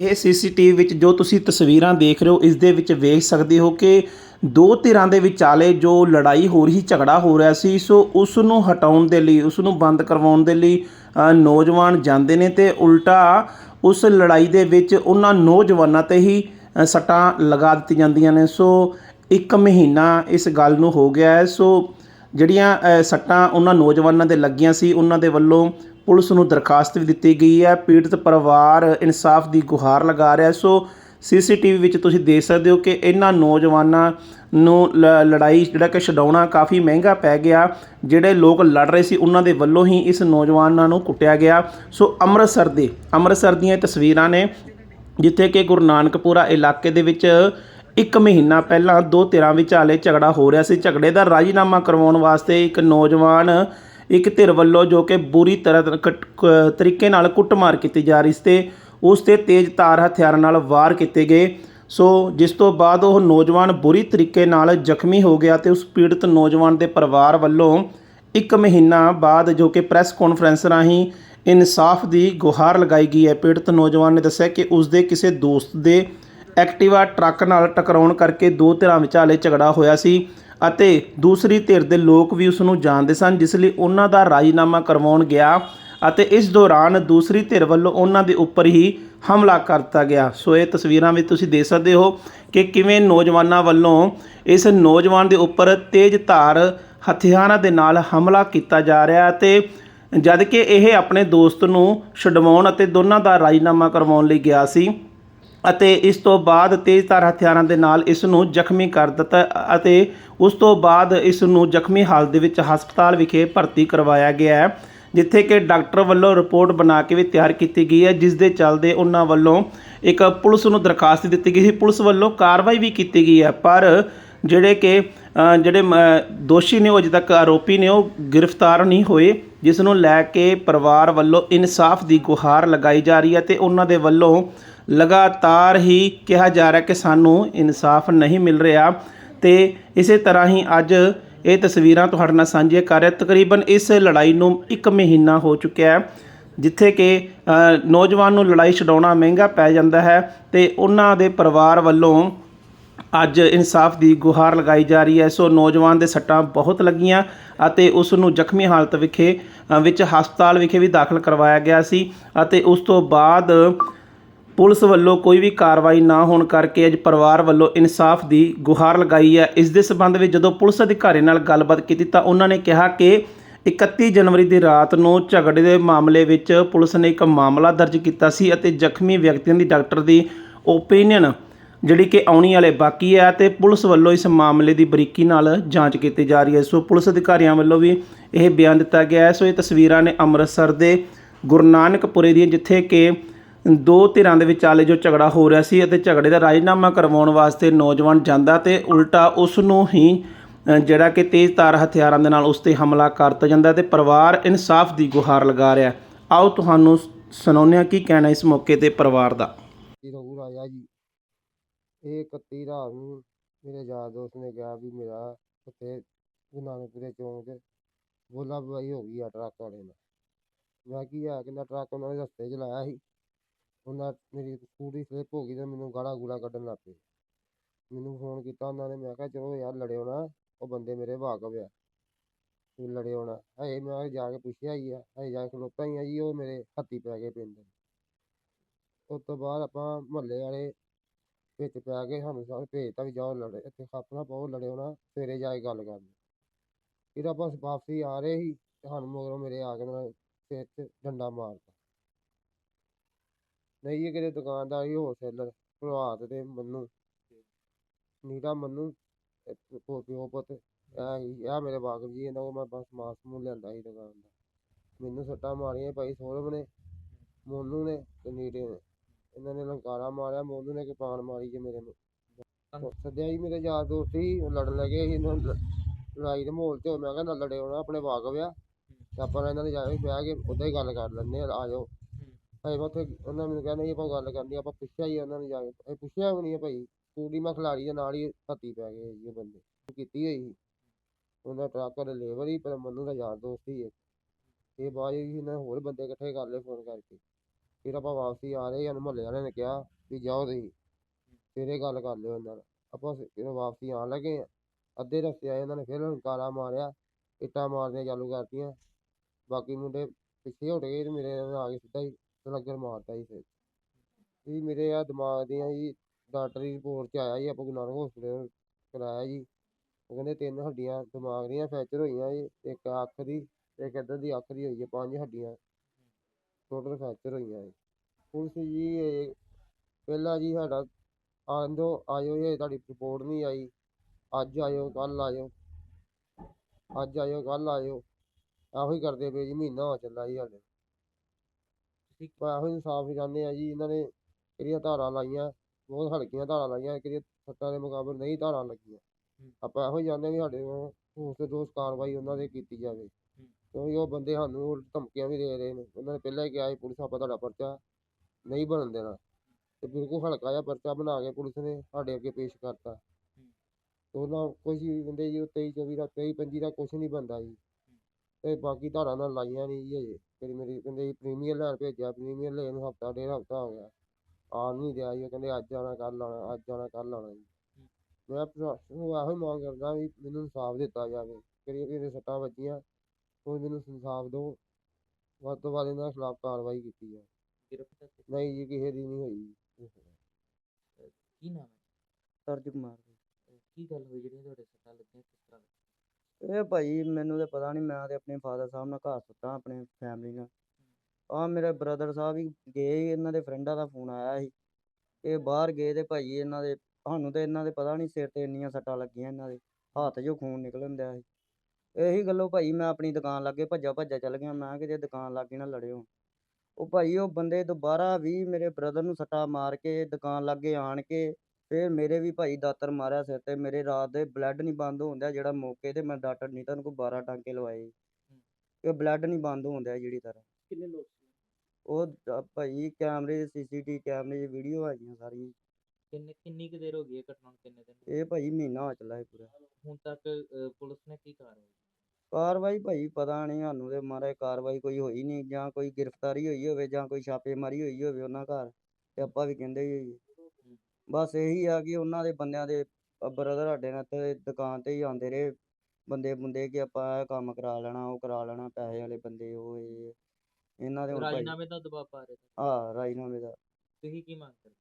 ਇਹ ਸੀਸੀਟੀਵੀ ਵਿੱਚ ਜੋ ਤੁਸੀਂ ਤਸਵੀਰਾਂ ਦੇਖ ਰਹੇ ਹੋ, ਇਸ ਦੇ ਵਿੱਚ ਵੇਖ ਸਕਦੇ ਹੋ ਕਿ ਦੋ ਧਿਰਾਂ ਦੇ ਵਿਚਾਲੇ ਜੋ ਲੜਾਈ ਹੋ ਰਹੀ, ਝਗੜਾ ਹੋ ਰਿਹਾ ਸੀ, ਸੋ ਉਸ ਨੂੰ ਹਟਾਉਣ ਦੇ ਲਈ ਉਸ ਨੂੰ ਬੰਦ ਕਰਵਾਉਣ ਦੇ ਲਈ ਨੌਜਵਾਨ ਜਾਂਦੇ ਨੇ ਤੇ ਉਲਟਾ ਉਸ ਲੜਾਈ ਦੇ ਵਿੱਚ ਉਹਨਾਂ ਨੌਜਵਾਨਾਂ ਤੇ ਹੀ ਸੱਟਾਂ ਲਗਾ ਦਿੱਤੀਆਂ ਜਾਂਦੀਆਂ ਨੇ। ਸੋ ਇੱਕ ਮਹੀਨਾ ਇਸ ਗੱਲ ਨੂੰ ਹੋ ਗਿਆ ਹੈ। ਸੋ ਜਿਹੜੀਆਂ ਸੱਟਾਂ ਉਹਨਾਂ ਨੌਜਵਾਨਾਂ ਦੇ ਲੱਗੀਆਂ ਸੀ, ਉਹਨਾਂ ਦੇ ਵੱਲੋਂ ਪੁਲਿਸ ਨੂੰ ਦਰਖਾਸਤ ਵੀ ਦਿੱਤੀ ਗਈ ਹੈ। ਪੀੜਤ ਪਰਿਵਾਰ ਇਨਸਾਫ ਦੀ ਗੁਹਾਰ ਲਗਾ ਰਿਹਾ ਹੈ। ਸੋ ਸੀਸੀਟੀਵੀ ਵਿੱਚ ਤੁਸੀਂ ਦੇਖ ਸਕਦੇ ਹੋ ਕਿ ਇਹਨਾਂ ਨੌਜਵਾਨਾਂ ਨੂੰ ਲ- ਲੜਾਈ ਜਿਹੜਾ ਕਿ ਛਡਾਉਣਾ ਕਾਫੀ ਮਹਿੰਗਾ ਪੈ ਗਿਆ। ਜਿਹੜੇ ਲੋਕ ਲੜ ਰਹੇ ਸੀ, ਉਹਨਾਂ ਦੇ ਵੱਲੋਂ ਹੀ ਇਸ ਨੌਜਵਾਨਾਂ ਨੂੰ ਕੁੱਟਿਆ ਗਿਆ। ਸੋ ਅੰਮ੍ਰਿਤਸਰ ਦੇ, ਅੰਮ੍ਰਿਤਸਰ ਦੀਆਂ ਤਸਵੀਰਾਂ ਨੇ, ਜਿੱਥੇ ਕਿ ਗੁਰੂ ਨਾਨਕਪੁਰਾ ਇਲਾਕੇ ਦੇ ਵਿੱਚ ਇੱਕ ਮਹੀਨਾ ਪਹਿਲਾਂ ਦੋ ਧਿਰਾਂ ਵਿਚਾਲੇ ਝਗੜਾ ਹੋ ਰਿਹਾ ਸੀ। ਝਗੜੇ ਦਾ ਰਾਜੀਨਾਮਾ ਕਰਵਾਉਣ ਵਾਸਤੇ ਇੱਕ ਨੌਜਵਾਨ ਇੱਕ ਧਿਰ ਵੱਲੋਂ ਜੋ ਕਿ ਬੁਰੀ ਤਰ੍ਹਾਂ ਕੱਟ- ਕ- ਤਰੀਕੇ ਨਾਲ ਕੁੱਟਮਾਰ ਕੀਤੀ ਜਾ ਰਹੀ ਸੀ ਤੇ ਉਸ ਤੇ ਤੇਜ਼ ਧਾਰ ਹਥਿਆਰਾਂ ਨਾਲ ਵਾਰ ਕੀਤੇ ਗਏ। ਸੋ ਜਿਸ ਤੋਂ ਬਾਅਦ ਉਹ ਨੌਜਵਾਨ ਬੁਰੀ ਤਰੀਕੇ ਨਾਲ ਜ਼ਖਮੀ ਹੋ ਗਿਆ ਤੇ ਉਸ ਪੀੜਤ ਨੌਜਵਾਨ ਦੇ ਪਰਿਵਾਰ ਵੱਲੋਂ ਇੱਕ ਮਹੀਨਾ ਬਾਅਦ ਜੋ ਕਿ ਪ੍ਰੈਸ ਕਾਨਫਰੰਸ ਰਾਹੀਂ ਇਨਸਾਫ ਦੀ ਗੁਹਾਰ ਲਗਾਈ ਗਈ ਹੈ। ਪੀੜਤ ਨੌਜਵਾਨ ਨੇ ਦੱਸਿਆ ਕਿ ਉਸ ਦੇ ਕਿਸੇ ਦੋਸਤ ਦੇ ਐਕਟਿਵਾ ਟਰੱਕ ਨਾਲ ਟਕਰਾਉਣ ਕਰਕੇ ਦੋ ਧਿਰਾਂ ਵਿਚਾਲੇ ਝਗੜਾ ਹੋਇਆ ਸੀ। ਅਤੇ ਦੂਸਰੀ ਧਿਰ ਦੇ ਲੋਕ ਵੀ ਉਸ ਨੂੰ ਜਾਣਦੇ ਸਨ, ਜਿਸ ਲਈ ਉਹਨਾਂ ਦਾ ਰਾਜੀਨਾਮਾ ਕਰਵਾਉਣ ਗਿਆ ਅਤੇ ਇਸ ਦੌਰਾਨ ਦੂਸਰੀ ਧਿਰ ਵੱਲੋਂ ਉਹਨਾਂ ਦੇ ਉੱਪਰ ਹੀ ਹਮਲਾ ਕਰ ਦਿੱਤਾ ਗਿਆ। ਸੋ ਇਹ ਤਸਵੀਰਾਂ ਵਿੱਚ ਤੁਸੀਂ ਦੇਖ ਸਕਦੇ ਹੋ ਕਿ ਕਿਵੇਂ ਨੌਜਵਾਨਾਂ ਵੱਲੋਂ ਇਸ ਨੌਜਵਾਨ ਦੇ ਉੱਪਰ ਤੇਜ਼ ਧਾਰ ਹਥਿਆਰਾਂ ਦੇ ਨਾਲ ਹਮਲਾ ਕੀਤਾ ਜਾ ਰਿਹਾ ਤੇ ਜਦ ਕਿ ਇਹ ਆਪਣੇ ਦੋਸਤ ਨੂੰ ਛਡਵਾਉਣ ਅਤੇ ਦੋਨਾਂ ਦਾ ਰਾਜੀਨਾਮਾ ਕਰਵਾਉਣ ਲਈ ਗਿਆ ਸੀ ਅਤੇ ਇਸ ਤੋਂ ਬਾਅਦ ਤੇਜ਼ਧਾਰ ਹਥਿਆਰਾਂ ਦੇ ਨਾਲ ਇਸ ਨੂੰ ਜ਼ਖਮੀ ਕਰ ਦਿੱਤਾ ਅਤੇ ਉਸ ਤੋਂ ਬਾਅਦ ਇਸ ਨੂੰ ਜ਼ਖਮੀ ਹਾਲਤ ਦੇ ਵਿੱਚ ਹਸਪਤਾਲ ਵਿਖੇ ਭਰਤੀ ਕਰਵਾਇਆ ਗਿਆ ਹੈ, ਜਿੱਥੇ ਕਿ ਡਾਕਟਰ ਵੱਲੋਂ ਰਿਪੋਰਟ ਬਣਾ ਕੇ ਵੀ ਤਿਆਰ ਕੀਤੀ ਗਈ ਹੈ, ਜਿਸ ਦੇ ਚੱਲਦੇ ਉਹਨਾਂ ਵੱਲੋਂ ਇੱਕ ਪੁਲਿਸ ਨੂੰ ਦਰਖਾਸਤ ਦਿੱਤੀ ਗਈ ਸੀ। ਪੁਲਿਸ ਵੱਲੋਂ ਕਾਰਵਾਈ ਵੀ ਕੀਤੀ ਗਈ ਹੈ, ਪਰ ਜਿਹੜੇ ਕਿ ਜਿਹੜੇ ਦੋਸ਼ੀ ਨੇ ਉਹ ਅਜੇ ਤੱਕ ਆਰੋਪੀ ਨੇ, ਉਹ ਗ੍ਰਿਫਤਾਰ ਨਹੀਂ ਹੋਏ। ਜਿਸ ਨੂੰ ਲੈ ਕੇ ਪਰਿਵਾਰ ਵੱਲੋਂ ਇਨਸਾਫ ਦੀ ਗੁਹਾਰ ਲਗਾਈ ਜਾ ਰਹੀ ਹੈ ਤੇ ਉਹਨਾਂ ਦੇ ਵੱਲੋਂ ਲਗਾਤਾਰ ਹੀ ਕਿਹਾ ਜਾ ਰਿਹਾ ਕਿ ਸਾਨੂੰ ਇਨਸਾਫ ਨਹੀਂ ਮਿਲ ਰਿਹਾ ਤੇ ਇਸੇ ਤਰ੍ਹਾਂ ਹੀ ਅੱਜ ਇਹ ਤਸਵੀਰਾਂ ਤੁਹਾਡੇ ਨਾਲ ਸਾਂਝੀਆਂ ਕਰ ਰਿਹਾ। ਤਕਰੀਬਨ ਇਸ ਲੜਾਈ ਨੂੰ 1 ਮਹੀਨਾ ਹੋ ਚੁੱਕਿਆ ਹੈ, ਜਿੱਥੇ ਕਿ ਨੌਜਵਾਨ ਨੂੰ ਲੜਾਈ ਛਡਾਉਣਾ ਮਹਿੰਗਾ ਪੈ ਜਾਂਦਾ ਹੈ ਤੇ ਉਹਨਾਂ ਦੇ ਪਰਿਵਾਰ ਵੱਲੋਂ ਅੱਜ ਇਨਸਾਫ ਦੀ ਗੁਹਾਰ ਲਗਾਈ ਜਾ ਰਹੀ ਹੈ। ਸੋ ਨੌਜਵਾਨ ਦੇ ਸੱਟਾਂ ਬਹੁਤ ਲੱਗੀਆਂ ਅਤੇ ਉਸ ਨੂੰ ਜ਼ਖਮੀ ਹਾਲਤ ਵਿਖੇ ਵਿੱਚ ਹਸਪਤਾਲ ਵਿਖੇ ਵੀ ਦਾਖਲ ਕਰਵਾਇਆ ਗਿਆ ਸੀ ਅਤੇ ਉਸ ਤੋਂ ਬਾਅਦ ਪੁਲਿਸ ਵੱਲੋਂ ਕੋਈ ਵੀ ਕਾਰਵਾਈ ਨਾ ਹੋਣ ਕਰਕੇ ਅੱਜ ਪਰਿਵਾਰ ਵੱਲੋਂ ਇਨਸਾਫ ਦੀ ਗੁਹਾਰ ਲਗਾਈ ਹੈ। ਇਸ ਦੇ ਸਬੰਧ ਵਿੱਚ ਜਦੋਂ ਪੁਲਿਸ ਅਧਿਕਾਰੀ ਨਾਲ ਗੱਲਬਾਤ ਕੀਤੀ ਤਾਂ ਉਹਨਾਂ ਨੇ ਕਿਹਾ ਕਿ 31 ਜਨਵਰੀ ਦੀ ਰਾਤ ਨੂੰ ਝਗੜੇ ਦੇ ਮਾਮਲੇ ਵਿੱਚ ਪੁਲਿਸ ਨੇ ਇੱਕ ਮਾਮਲਾ ਦਰਜ ਕੀਤਾ ਸੀ ਅਤੇ ਜ਼ਖਮੀ ਵਿਅਕਤੀਆਂ ਦੀ ਡਾਕਟਰ ਦੀ ਓਪੀਨੀਅਨ ਜਿਹੜੀ ਕਿ ਆਉਣੀ ਵਾਲੇ ਬਾਕੀ ਹੈ ਤੇ ਪੁਲਿਸ ਵੱਲੋਂ ਇਸ ਮਾਮਲੇ ਦੀ ਬਰੀਕੀ ਨਾਲ ਜਾਂਚ ਕੀਤੀ ਜਾ ਰਹੀ ਹੈ। ਸੋ ਪੁਲਿਸ ਅਧਿਕਾਰੀਆਂ ਵੱਲੋਂ ਵੀ ਇਹ ਬਿਆਨ ਦਿੱਤਾ ਗਿਆ ਹੈ। ਸੋ ਇਹ ਤਸਵੀਰਾਂ ਨੇ ਅੰਮ੍ਰਿਤਸਰ ਦੇ ਗੁਰੂ ਨਾਨਕਪੁਰੇ ਦੀਆਂ, ਜਿੱਥੇ ਕਿ ਦੋ ਧਿਰਾਂ ਦੇ ਵਿਚਾਲੇ ਜੋ ਝਗੜਾ ਹੋ ਰਿਹਾ ਸੀ ਅਤੇ ਝਗੜੇ ਦਾ ਰਾਜੀਨਾਮਾ ਕਰਵਾਉਣ ਵਾਸਤੇ ਨੌਜਵਾਨ ਜਾਂਦਾ ਤੇ ਉਲਟਾ ਉਸ ਨੂੰ ਹੀ ਜਿਹੜਾ ਕਿ ਤੇਜ਼ ਤਾਰ ਹਥਿਆਰਾਂ ਦੇ ਨਾਲ ਉਸ ਤੇ ਹਮਲਾ ਕਰਤਾ ਜਾਂਦਾ ਤੇ ਪਰਿਵਾਰ ਇਨਸਾਫ ਦੀ ਗੁਹਾਰ ਲਗਾ ਰਿਹਾ ਆਓ ਤੁਹਾਨੂੰ ਸੁਣਾਉਂਦੇ ਹਾਂ ਕੀ ਕਹਿਣਾ ਇਸ ਮੌਕੇ ਤੇ ਪਰਿਵਾਰ ਦਾ। ਜੀ। ਇਹ 31 ਰਾਤ ਨੂੰ ਮੇਰੇ ਯਾਰ ਦੋਸਤ ਨੇ ਕਿਹਾ ਵੀ ਮੇਰਾ ਉੱਥੇ ਗੁਰੂ ਨਾਨਕਪੁਰੇ ਚੌਂਕ 'ਚ ਬੋਲਾ ਬਵਾਈ ਹੋ ਗਈ ਆ ਟਰੱਕ ਵਾਲੇ ਨਾਲ। ਮੈਂ ਕੀ ਆ ਕਹਿੰਦਾ ਟਰੱਕ ਉਹਨਾਂ ਨੇ ਰਸਤੇ 'ਚ ਲਾਇਆ ਸੀ। ਉਹਨਾਂ ਮੇਰੀ ਸਕੂਟਰੀ ਸਲਿੱਪ ਹੋ ਗਈ ਤੇ ਮੈਨੂੰ ਗਾਲਾਂ ਗੂਲਾਂ ਕੱਢਣ ਲੱਗ ਪਏ। ਮੈਨੂੰ ਫੋਨ ਕੀਤਾ ਉਹਨਾਂ ਨੇ, ਮੈਂ ਕਿਹਾ ਚਲੋ ਯਾਰ ਲੜਿਓ ਨਾ, ਉਹ ਬੰਦੇ ਮੇਰੇ ਵਾਕਫ ਆ। ਵੀ ਲੜਿਓ ਨਾ। ਹਏ ਮੈਂ ਜਾ ਕੇ ਪੁੱਛਿਆ ਹੀ ਆ ਹਏ ਜਾ ਕੇ ਖਲੋਤਾ ਹੀ ਆ ਜੀ, ਉਹ ਮੇਰੇ ਹੱਥੀ ਪੈ ਗਏ ਪਿੰਡ। ਉਸ ਤੋਂ ਬਾਅਦ ਆਪਾਂ ਮੁਹੱਲੇ ਵਾਲੇ ਵਿੱਚ ਪੈ ਕੇ ਸਾਨੂੰ ਸਾਰੇ ਭੇਜਤਾ ਵੀ ਜਾਓ ਲੜੇ, ਇੱਥੇ ਖਾਪਣਾ ਪਾਓ ਲੜਿਓ ਨਾ, ਸਵੇਰੇ ਜਾ ਕੇ ਗੱਲ ਕਰਨੀ ਇਹਦਾ ਬਸ ਵਾਪਸੀ ਆ ਰਹੇ ਸੀ ਤੇ ਸਾਨੂੰ ਮਗਰੋਂ ਮੇਰੇ ਆ ਕੇ ਉਹਨਾਂ ਸਿਰ 'ਚ ਡੰਡਾ ਮਾਰਤਾ। ਨਹੀਂ ਇਹ ਕਿਤੇ ਦੁਕਾਨਦਾਰ ਹੀ ਹੋਲਸੇਲਰ ਪ੍ਰਭਾਤ ਤੇ ਮੰਨੂ। ਨੀਰਾ ਮੰਨੂ ਤੇ ਪਿਓ ਪੁੱਤ, ਇਹ ਮੇਰੇ ਵਾਕਫ ਜੀ ਇਹਨਾਂ ਕੋਲ ਮੈਂ ਬਸ ਸਮਾਨ ਸਮੂਨ ਲਿਆਂਦਾ ਸੀ ਦੁਕਾਨ ਦਾ। ਮੈਨੂੰ ਸੱਟਾਂ ਮਾਰੀਆਂ ਭਾਈ ਸੌਰਵ ਨੇ, ਮੋਨੂ ਨੇ ਤੇ ਨੀਰੇ ਨੇ। ਇਹਨਾਂ ਨੇ ਲੰਕਾਰਾ ਮਾਰਿਆ ਮੋਨੂ ਨੇ ਕਿਰਪਾਨ ਮਾਰੀ ਜੇ ਮੇਰੇ ਨੂੰ ਸੱਦਿਆ ਜੀ ਮੇਰੇ ਯਾਰ ਦੋਸਤ ਸੀ ਉਹ ਲੜਨ ਲੱਗੇ ਸੀ ਇਹਨਾਂ ਨੂੰ ਲੜਾਈ ਦੇ ਮਾਹੌਲ 'ਚ ਮੈਂ ਕਿਹਾ ਨਾ ਲੜਿਓ ਨਾ ਆਪਣੇ ਵਾਕਫ ਆ ਤੇ ਆਪਾਂ ਇਹਨਾਂ ਦੇ ਜਾ ਕੇ ਬਹਿ ਕੇ ਉੱਦਾਂ ਹੀ ਗੱਲ ਕਰ ਲੈਂਦੇ ਆ ਆ ਜਾਓ। ਭਾਈ ਉੱਥੇ ਉਹਨਾਂ ਮੈਨੂੰ ਕਹਿੰਦੇ ਆਪਾਂ ਗੱਲ ਕਰਨੀ ਆ, ਆਪਾਂ ਪੁੱਛਿਆ ਹੀ ਉਹਨਾਂ ਨੂੰ ਜਾ ਕੇ। ਇਹ ਪੁੱਛਿਆ ਵੀ ਨਹੀਂ ਹੈ ਭਾਈ ਸਕੂਟੀ ਮੈਂ ਖਿਲਾਰੀ ਦੇ ਨਾਲ ਹੀ ਹੱਥੀ ਪੈ ਗਏ ਜੀ ਉਹ ਬੰਦੇ। ਕੀਤੀ ਹੋਈ ਸੀ। ਉਹਨਾਂ ਟਰੱਕ ਵਾਲੇ ਲੇਬਰ ਹੀ ਪਰ ਮੰਨੂ ਦਾ ਯਾਰ ਦੋਸਤ ਹੀ ਹੈ ਇਹ ਬਾਅਦ ਵਿੱਚ ਇਹਨਾਂ ਹੋਰ ਬੰਦੇ ਇਕੱਠੇ ਕਰ ਲਏ ਫੋਨ ਕਰਕੇ। ਫਿਰ ਆਪਾਂ ਵਾਪਸੀ ਆ ਰਹੇ ਹਨ ਮੁਹੱਲੇ ਵਾਲਿਆਂ ਨੇ ਕਿਹਾ ਵੀ ਜਾਓ ਤੁਸੀਂ, ਫਿਰ ਇਹ ਗੱਲ ਕਰ ਲਿਓ ਇਹਨਾਂ ਨਾਲ। ਆਪਾਂ ਫਿਰ ਵਾਪਸੀ ਆਉਣ ਲੱਗੇ ਆ, ਅੱਧੇ ਰਸਤੇ ਆਏ ਇਹਨਾਂ ਨੇ, ਫਿਰ ਹੰਕਾਰਾ ਮਾਰਿਆ, ਇੱਟਾਂ ਮਾਰਨੀਆਂ ਚਾਲੂ ਕਰਤੀਆਂ। ਬਾਕੀ ਮੁੰਡੇ ਪਿੱਛੇ ਹਟ ਗਏ ਤੇ ਮੇਰੇ ਨਾਲ ਆ ਕੇ ਸਿੱਧਾ ਹੀ ਸਲੱਗਰ ਮਾਰਤਾ ਜੀ ਫਿਰ ਜੀ ਮੇਰੇ ਆ ਦਿਮਾਗ ਦੀਆਂ ਜੀ ਡਾਕਟਰੀ ਰਿਪੋਰਟ ਚ ਆਇਆ ਜੀ, ਆਪਾਂ ਗੁਰੂ ਨਾਨਕ ਹਸਪੀਟਲ ਕਰਾਇਆ ਜੀ। ਉਹ ਕਹਿੰਦੇ ਤਿੰਨ ਹੱਡੀਆਂ ਦਿਮਾਗ ਦੀਆਂ ਫ੍ਰੈਕਚਰ ਹੋਈਆਂ ਜੀ, ਇੱਕ ਅੱਖ ਦੀ, ਇੱਕ ਇੱਧਰ ਦੀ ਅੱਖ ਦੀ ਹੋਈ ਹੈ, ਪੰਜ ਹੱਡੀਆਂ। ਟੋਟਲ ਫ੍ਰੈਕਚਰ ਹੋਈਆਂ ਜੀ ਪੁਲਿਸ ਜੀ ਇਹ ਪਹਿਲਾਂ ਜੀ ਸਾਡਾ ਆਂਦੋ ਆਇਓ ਜੀ ਤੁਹਾਡੀ ਰਿਪੋਰਟ ਨਹੀਂ ਆਈ। ਅੱਜ ਆਇਓ ਕੱਲ ਆਇਓ। ਅੱਜ ਆਇਓ ਕੱਲ ਆਇਓ। ਇਹੋ ਹੀ ਕਰਦੇ ਪਏ ਜੀ ਮਹੀਨਾ ਹੋ ਚੱਲਾ ਜੀ ਸਾਡੇ। ਆਪਾਂ ਇਹੋ ਇਨਸਾਫ ਚਾਹੁੰਦੇ ਆ ਜੀ ਇਹਨਾਂ ਨੇ ਕਿਹੜੀਆਂ ਧਾਰਾਂ ਲਾਈਆਂ ਬਹੁਤ ਹਲਕੀਆਂ ਧਾਰਾਂ ਲਾਈਆਂ ਕਿਹੜੀਆਂ ਸੱਟਾਂ ਦੇ ਮੁਕਾਬਲੇ ਨਹੀਂ ਧਾਰਾਂ ਲੱਗੀਆਂ। ਹੂੰ। ਆਪਾਂ ਇਹੋ ਹੀ ਚਾਹੁੰਦੇ ਵੀ ਸਾਡੇ ਕੋਲ ਉਸ ਤੇ ਰੋਜ਼ ਕਾਰਵਾਈ ਉਹਨਾਂ ਤੇ ਕੀਤੀ ਜਾਵੇ। ਕਿਉਂਕਿ ਉਹ ਬੰਦੇ ਸਾਨੂੰ ਉਲਟ ਧਮਕੀਆਂ ਵੀ ਦੇ ਰਹੇ ਨੇ। ਉਹਨਾਂ ਨੇ ਪਹਿਲਾਂ ਹੀ ਕਿਹਾ ਸੀ, ਪੁਲਿਸ ਆਪਾਂ ਤੁਹਾਡਾ ਪਰਚਾ ਨਹੀਂ ਬਣਨ ਦੇਣਾ। ਤੇ ਬਿਲਕੁਲ ਹਲਕਾ ਜਿਹਾ ਪਰਚਾ ਬਣਾ ਕੇ ਪੁਲਿਸ ਨੇ ਸਾਡੇ ਅੱਗੇ ਪੇਸ਼ ਕਰਤਾ। ਤੇ ਉਹਨਾਂ ਕੁਝ ਵੀ ਕਹਿੰਦੇ ਜੀ, ਉਹ 23 24 ਦਾ 23 25 ਦਾ ਕੁਝ ਨਹੀਂ ਬਣਦਾ ਜੀ। ਤੇ ਬਾਕੀ ਧਾਰਾਂ ਨਾਲ ਲਾਈਆਂ ਨਹੀਂ ਜੀ ਹਜੇ। ਫਿਰ ਮੇਰੀ ਕਹਿੰਦੇ ਜੀ, ਪ੍ਰੀਮੀਅਰ ਲੈਣ ਭੇਜਿਆ। ਪ੍ਰੀਮੀਅਰ ਲੈਣ ਨੂੰ ਹਫਤਾ, ਡੇਢ ਹਫਤਾ ਹੋ ਗਿਆ। ਆਉਣ ਨਹੀਂ ਰਿਹਾ ਜੀ। ਉਹ ਕਹਿੰਦੇ, ਅੱਜ ਆਉਣਾ ਕੱਲ ਆਉਣਾ, ਅੱਜ ਆਉਣਾ ਕੱਲ ਆਉਣਾ ਜੀ। ਮੈਂ ਪ੍ਰਸ਼ਾਸਨ ਨੂੰ ਇਹੋ ਹੀ ਮੰਗ ਕਰਦਾ ਵੀ ਮੈਨੂੰ ਇਨਸਾਫ ਦਿੱਤਾ ਜਾਵੇ। ਕਿਹੜੀਆਂ ਕਿਹੜੀਆਂ ਸੱਟਾਂ ਵੱਜੀਆਂ। ਉਹ ਮੈਨੂੰ ਇਨਸਾਫ ਦਿਓ ਵੱਧ ਤੋਂ ਵੱਧ ਇਹਨਾਂ ਖਿਲਾਫ ਕਾਰਵਾਈ ਕੀਤੀ ਜਾਵੇ। ਗ੍ਰਿਫਤਾਰ। ਨਹੀਂ ਜੀ ਕਿਸੇ ਦੀ ਨਹੀਂ ਹੋਈ। ਕੀ ਨਾਮ ਹੈ? ਸਰਜ ਕੁਮਾਰ ਜੀ। ਅਹ ਕੀ ਗੱਲ ਹੋਈ ਜਿਹੜੀਆਂ ਤੁਹਾਡੇ ਸੱਟਾਂ ਲੱਗੀਆਂ ਕਿਸ ਤਰ੍ਹਾਂ ਇਹ ਭਾਈ ਮੈਨੂੰ ਤੇ ਪਤਾ ਨਹੀਂ ਮੈਂ ਤੇ ਆਪਣੇ ਫਾਦਰ ਸਾਹਿਬ ਨਾਲ ਘਰ ਸੁੱਤਾ ਆਪਣੇ ਫੈਮਿਲੀ ਨਾਲ। ਆ ਮੇਰੇ ਬ੍ਰਦਰ ਸਾਹਿਬ ਵੀ ਗਏ ਸੀ, ਇਹਨਾਂ ਦੇ ਫਰੈਂਡਾਂ ਦਾ ਫੋਨ ਆਇਆ ਸੀ। ਇਹ ਬਾਹਰ ਗਏ ਤੇ ਭਾਈ ਇਹਨਾਂ ਦੇ ਸਾਨੂੰ ਤੇ ਇਹਨਾਂ ਦੇ ਪਤਾ ਨਹੀਂ ਸਿਰ ਤੇ ਇੰਨੀਆਂ ਸੱਟਾਂ ਲੱਗੀਆਂ ਇਹਨਾਂ ਦੇ। ਹੱਥ 'ਚੋਂ ਖੂਨ ਨਿਕਲਣ ਦਿਆ ਸੀ। ਇਹੀ ਗੱਲੋਂ ਭਾਈ ਮੈਂ ਆਪਣੀ ਦੁਕਾਨ ਲਾਗੇ ਭੱਜਾ ਭੱਜਾ ਚੱਲ ਗਿਆ ਮੈਂ ਕਿਤੇ ਦੁਕਾਨ ਲਾਗੇ ਨਾ ਲੜਿਓ। ਉਹ ਭਾਈ ਉਹ ਬੰਦੇ ਦੁਬਾਰਾ ਵੀ ਮੇਰੇ ਬ੍ਰਦਰ ਨੂੰ ਸੱਟਾ ਮਾਰ ਕੇ ਦੁਕਾਨ ਲਾਗੇ ਆਣ ਕੇ ਫਿਰ ਮੇਰੇ ਵੀ ਭਾਈ ਦਾਤਰ ਮਾਰਿਆ ਸਿਰ ਤੇ ਮੇਰੇ ਰਾਤ ਦੇ ਬਲੱਡ ਨਹੀਂ ਬੰਦ ਹੁੰਦਾ ਜਿਹੜਾ ਮੌਕੇ ਤੇ ਮੈਂ ਡਾਕਟਰ ਨਹੀਂ ਤੁਹਾਨੂੰ ਕੋ 12 ਟਾਂਕੇ ਲਵਾਏ। ਕਿ ਬਲੱਡ ਨਹੀਂ ਬੰਦ ਹੁੰਦਾ ਜਿਹੜੀ ਤਰ੍ਹਾਂ। ਕਿੰਨੇ ਲੋਕ ਸੀ? ਉਹ ਦ- ਭਾਈ ਕੈਮਰੇ ਸੀਸੀਟੀ ਕੈਮਰੇ 'ਚ ਵੀਡੀਓ ਆਈਆਂ ਸਾਰੀਆਂ। ਕਿੰਨੇ ਕਿੰਨੀ ਕੁ ਦੇਰ ਹੋ ਗਈ ਹੈ ਘਟਨਾ ਨੂੰ ਕਿੰਨੇ ਦਿਨ? ਇਹ ਭਾਈ ਮਹੀਨਾ ਹੋ ਚੱਲਾ ਹੈ ਪੂਰਾ। ਹੁਣ ਤੱਕ ਅਹ, ਪੁਲਿਸ ਨੇ ਕੀ ਕਾਰਵਾਈ ਕਾਰਵਾਈ ਭਾਈ ਪਤਾ ਨਹੀਂ ਸਾਨੂੰ ਤੇ ਮਾਰੇ ਕਾਰਵਾਈ ਕੋਈ ਹੋਈ ਨਹੀਂ ਜਾਂ ਕੋਈ ਗ੍ਰਿਫਤਾਰੀ ਹੋਈ ਹੋਵੇ ਜਾਂ ਕੋਈ ਛਾਪੇਮਾਰੀ ਹੋਈ ਹੋਵੇ ਉਹਨਾਂ ਘਰ ਤੇ ਆਪਾਂ ਵੀ ਕਹਿੰਦੇ ਹੀ ਹੋਈਏ। ਬਸ ਇਹੀ ਆ ਕਿ ਉਹਨਾਂ ਦੇ ਬੰਦਿਆਂ ਦੇ ਬ੍ਰਦਰ ਸਾਡੇ ਨਾਲ ਤੇ ਦੁਕਾਨ ਤੇ ਹੀ ਆਉਂਦੇ ਰਹੇ ਬੰਦੇ ਬੰਦੇ ਕਿ ਆਪਾਂ ਇਹ ਕੰਮ ਕਰਾ ਲੈਣਾ ਉਹ ਕਰਾ ਲੈਣਾ ਪੈਸੇ ਵਾਲੇ ਬੰਦੇ ਉਹ ਇਹ ਇਹਨਾਂ ਦੇ ਹੁਣ ਭਾਈ ਰਾਜੀਨਾਮੇ ਦਾ ਦਬਾਅ ਪਾ ਰਹੇ ਸੀ ਆ ਰਾਜੀਨਾਮੇ ਦਾ। ਤੁਸੀਂ ਕੀ ਮੰਗ ਕਰਦੇ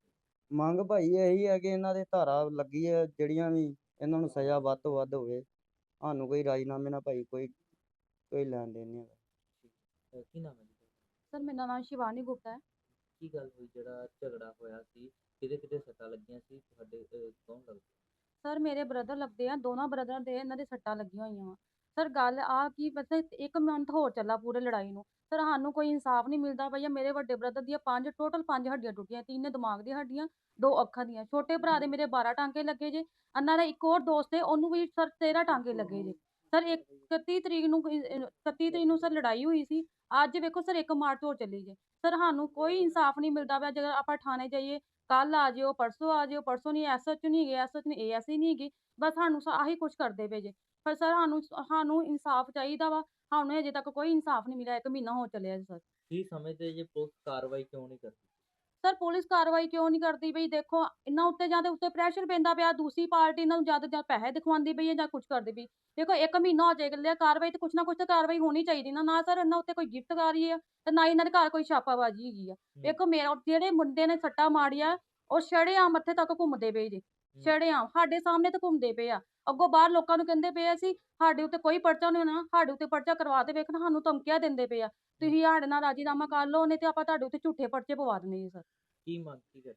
ਮੰਗ ਭਾਈ ਇਹੀ ਹੈ ਕਿ ਇਹਨਾਂ ਦੇ ਧਾਰਾ ਲੱਗੀ ਹੈ ਜਿਹੜੀਆਂ ਵੀ ਇਹਨਾਂ ਨੂੰ ਸਜ਼ਾ ਵੱਧ ਤੋਂ ਵੱਧ ਹੋਵੇ। ਸਾਨੂੰ ਕੋਈ ਰਾਜੀਨਾਮੇ ਨਾਲ ਭਾਈ ਕੋਈ ਕੋਈ ਲੈਣ ਦੇਣ ਨਹੀਂ ਹੈਗਾ। ਅਹ, ਕੀ ਨਾਮ ਹੈ ਜੀ ਤੁਹਾਡਾ? ਸਰ ਮੇਰਾ ਨਾਮ ਸ਼ਿਵਾਨੀ ਗੁਪਤਾ ਹੈ। ਕੀ ਗੱਲ ਹੋਈ ਜਿਹੜਾ ਝਗੜਾ ਹੋਇਆ ਸੀ? ਕਿਹਦੇ ਕਿਹਦੇ ਸੱਟਾਂ ਲੱਗੀਆਂ ਸੀ? ਤੁਹਾਡੇ ਅਹ, ਕੌਣ ਲੱਗਦੇ? ਸਰ ਮੇਰੇ ਬ੍ਰਦਰ ਲੱਗਦੇ ਆ ਦੋਨਾਂ ਬ੍ਰਦਰ ਦੇ ਇਹਨਾਂ ਦੇ ਸੱਟਾਂ ਲੱਗੀਆਂ ਹੋਈਆਂ ਵਾ। ਸਰ ਗੱਲ ਆ ਕਿ ਬਸ ਇੱਕ ਮੰਥ ਹੋਰ ਚੱਲਾ ਪੂਰੇ ਲੜਾਈ ਨੂੰ। ਸਰ ਸਾਨੂੰ ਕੋਈ ਇਨਸਾਫ ਨਹੀਂ ਮਿਲਦਾ ਭਈਆ ਮੇਰੇ ਵੱਡੇ ਬ੍ਰਦਰ ਦੀਆਂ ਪੰਜ ਟੋਟਲ ਪੰਜ ਹੱਡੀਆਂ ਟੁੱਟੀਆਂ ਤਿੰਨ ਦਿਮਾਗ ਦੀਆਂ ਹੱਡੀਆਂ ਦੋ ਅੱਖਾਂ ਦੀਆਂ। ਛੋਟੇ ਭਰਾ ਦੇ ਮੇਰੇ 12 ਟਾਂਕੇ ਲੱਗੇ ਜੇ ਇਹਨਾਂ ਦਾ ਇੱਕ ਹੋਰ ਦੋਸਤ ਹੈ ਉਹਨੂੰ ਵੀ ਸਰ 13 ਟਾਂਕੇ ਲੱਗੇ ਜੇ। ਸਰ 31 ਤਰੀਕ ਨੂੰ ਕੋਈ, ਅਹ, 31 ਤਰੀਕ ਨੂੰ ਸਰ ਲੜਾਈ ਹੋਈ ਸੀ ਅੱਜ ਵੇਖੋ ਸਰ 1 ਮਾਰਚ ਹੋ ਚੱਲੀ ਜੇ। ਸਰ ਸਾਨੂੰ ਕੋਈ ਇਨਸਾਫ ਨਹੀਂ ਮਿਲਦਾ ਪਿਆ ਜਦੋਂ ਆਪਾਂ ਥਾਣੇ ਜਾਈਏ ਕੱਲ ਆ ਜਿਓ ਪਰਸੋਂ ਆ ਜਿਓ ਪਰਸੋਂ ਨਹੀਂ ਐਸਐਚ ਨਹੀਂ ਹੈਗੇ ਐਸਐਚ ਨਹੀਂ ਏਐਸਆਈ ਨਹੀਂ ਹੈਗੀ ਬਸ ਸਾਨੂੰ ਸ- ਆਹੀ ਕੁਝ ਕਰਦੇ ਪਏ ਜੇ। ਪਰ ਸਰ ਸਾਨੂੰ ਸਾਨੂੰ ਇਨਸਾਫ ਚਾਹੀਦਾ ਵਾ ਸਾਨੂੰ ਅਜੇ ਤੱਕ ਕੋਈ ਇਨਸਾਫ ਨਹੀਂ ਮਿਲਿਆ ਇੱਕ ਮਹੀਨਾ ਹੋ ਚੱਲਿਆ ਜੀ ਸਰ। ਕੀ ਸਮਝਦੇ ਜੇ ਪੁਲਿਸ ਕਾਰਵਾਈ ਕਿਉਂ ਨਹੀਂ ਕਰਦੀ? ਸਰ ਪੁਲਿਸ ਕਾਰਵਾਈ ਕਿਉਂ ਨਹੀਂ ਕਰਦੀ ਬਈ ਦੇਖੋ ਇਹਨਾਂ ਉੱਤੇ ਜਾਂ ਤੇ ਉੱਤੇ ਪ੍ਰੈਸ਼ਰ ਪੈਂਦਾ ਪਿਆ ਦੂਸਰੀ ਪਾਰਟੀ ਇਹਨਾਂ ਨੂੰ ਜ਼ਿਆਦਾ ਜਾਂ ਪੈਸੇ ਦਿਖਵਾਉਂਦੀ ਪਈ ਹੈ ਜਾਂ ਕੁਝ ਕਰਦੀ ਪਈ। ਦੇਖੋ ਇੱਕ ਮਹੀਨਾ ਹੋ ਜਾਏਗਾ ਲਿਆ ਕਾਰਵਾਈ ਤੇ ਕੁਛ ਨਾ ਤਾਂ ਕਾਰਵਾਈ ਹੋਣੀ ਚਾਹੀਦੀ ਨਾ ਨਾ ਸਰ ਇਹਨਾਂ ਉੱਤੇ ਕੋਈ ਗਿਰਫਤਾਰੀ ਹੈ ਤੇ ਨਾ ਇਹਨਾਂ ਦੇ ਘਰ ਕੋਈ ਛਾਪਾਬਾਜ਼ੀ ਹੈਗੀ ਆ। ਦੇਖੋ ਮੇਰਾ ਜਿਹੜੇ ਮੁੰਡੇ ਨੇ ਸੱਟਾ ਮਾਰੀਆ ਉਹ ਸ਼ਰੇਆਮ ਮੱਥੇ ਤੱਕ ਘੁੰਮਦੇ ਪਏ ਜੇ। ਸ਼ਰੇਆਮ ਸਾਡੇ ਸਾਹਮਣੇ ਤਾਂ ਘੁੰਮਦੇ ਪਏ ਆ। ਅੱਗੋਂ ਬਾਹਰ ਲੋਕਾਂ ਨੂੰ ਕਹਿੰਦੇ ਪਏ ਸੀ ਸਾਡੇ ਉੱਤੇ ਕੋਈ ਪਰਚਾ ਨਹੀਂ ਹੋਣਾ ਸਾਡੇ ਉੱਤੇ ਪਰਚਾ ਕਰਵਾ ਦੇ ਵੇਖਣਾ ਸਾਨੂੰ ਧਮਕੀਆਂ ਦਿੰਦੇ ਪਏ ਆ। ਤੁਸੀਂ ਸਾਡੇ ਨਾਲ ਰਾਜੀਨਾਮਾ ਕਰ ਲਓ ਨਹੀਂ ਤੇ ਆਪਾਂ ਤੁਹਾਡੇ ਉੱਤੇ ਝੂਠੇ ਪਰਚੇ ਪਵਾ ਦਿੰਦੇ ਜੀ ਸਰ। ਕੀ ਮੰਗ ਕੀ ਕਰਦੇ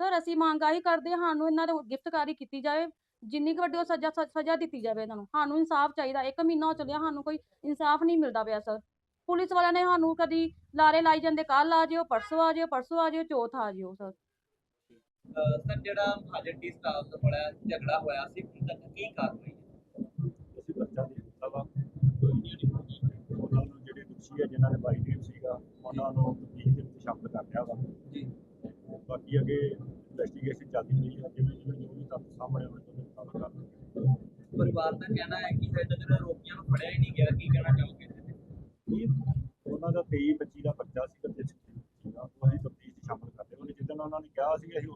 ਸਰ ਅਸੀਂ ਮੰਗ ਆਹੀ ਕਰਦੇ ਹਾਂ ਸਾਨੂੰ ਇਹਨਾਂ ਨੂੰ ਗਿਫਤਕਾਰੀ ਕੀਤੀ ਜਾਵੇ ਜਿੰਨੀ ਕੁ ਵੱਡੀ ਉਹ ਸਜ਼ਾ ਸਜ਼ਾ ਦਿੱਤੀ ਜਾਵੇ ਇਹਨਾਂ ਨੂੰ। ਸਾਨੂੰ ਇਨਸਾਫ ਚਾਹੀਦਾ ਇੱਕ ਮਹੀਨਾ ਹੋ ਚੱਲਿਆ ਸਾਨੂੰ ਕੋਈ ਇਨਸਾਫ ਨਹੀਂ ਮਿਲਦਾ ਪਿਆ ਸਰ। ਪੁਲਿਸ ਵਾਲਿਆਂ ਨੇ ਸਾਨੂੰ ਕਦੀ ਲਾਰੇ ਲਾਈ ਜਾਂਦੇ ਕੱਲ ਆ ਜਿਓ ਪਰਸੋਂ ਆ ਜਿਓ ਪਰਸੋਂ ਆ ਜਿਓ ਚੌਥ ਆ ਜਿਓ ਸਰ। ਸਰ ਜਿਹੜਾ ਮਹਾਜਨ ਟੀ ਸਟਾਲ ਤੋਂ ਬੜਾ ਝਗੜਾ ਹੋਇਆ ਸੀ ਹੁਣ ਤੱਕ ਕੀ ਕਾਰਵਾਈ ਅਸੀਂ ਬੱਚਾ ਦੇ ਦਿੱਤਾ ਵਾ। ਉਹਨਾਂ ਨੂੰ ਜਿਹੜੇ ਦੋਸ਼ੀ ਹੈ ਜਿਨ੍ਹਾਂ ਨੇ ਬਾਈ ਨੇਮ ਸੀਗਾ ਉਹਨਾਂ ਨੂੰ ਤਫਤੀਸ਼ ਦੇ ਵਿੱਚ ਸ਼ਾਮਲ ਕਰ ਲਿਆ ਵਾ। ਜੀ। ਬਾਕੀ ਅੱਗੇ ਇਨਵੈਸਟੀਗੇਸ਼ਨ ਚੱਲਦੀ ਪਈ ਹੈ। ਜਿਵੇਂ ਜਿਵੇਂ ਜੋ ਵੀ ਤੱਥ ਸਾਹਮਣੇ ਆਉਣਗੇ ਉਹਦੇ ਮੁਤਾਬਕ ਕਰ ਲਾਂਗੇ। ਪਰਿਵਾਰ ਦਾ ਕਹਿਣਾ ਹੈ ਕਿ ਹਜੇ ਤੱਕ ਆਰੋਪੀਆਂ ਨੂੰ ਫੜਿਆ ਹੀ ਨਹੀਂ ਗਿਆ ਕੀ ਕਹਿਣਾ ਚਾਹੋਗੇ? ਇਹ ਉਹਨਾਂ ਦਾ 23 25 ਦਾ ਬੱਚਾ ਸੀ ਤੇ ਸੀਗਾ। ਉਹ ਅਸੀਂ ਉਹਨਾਂ ਨੇ ਕਿਹਾ ਸੀ ਅਸੀਂ ਉਦੋਂ ਹੀ ਉਹਨਾਂ ਨੂੰ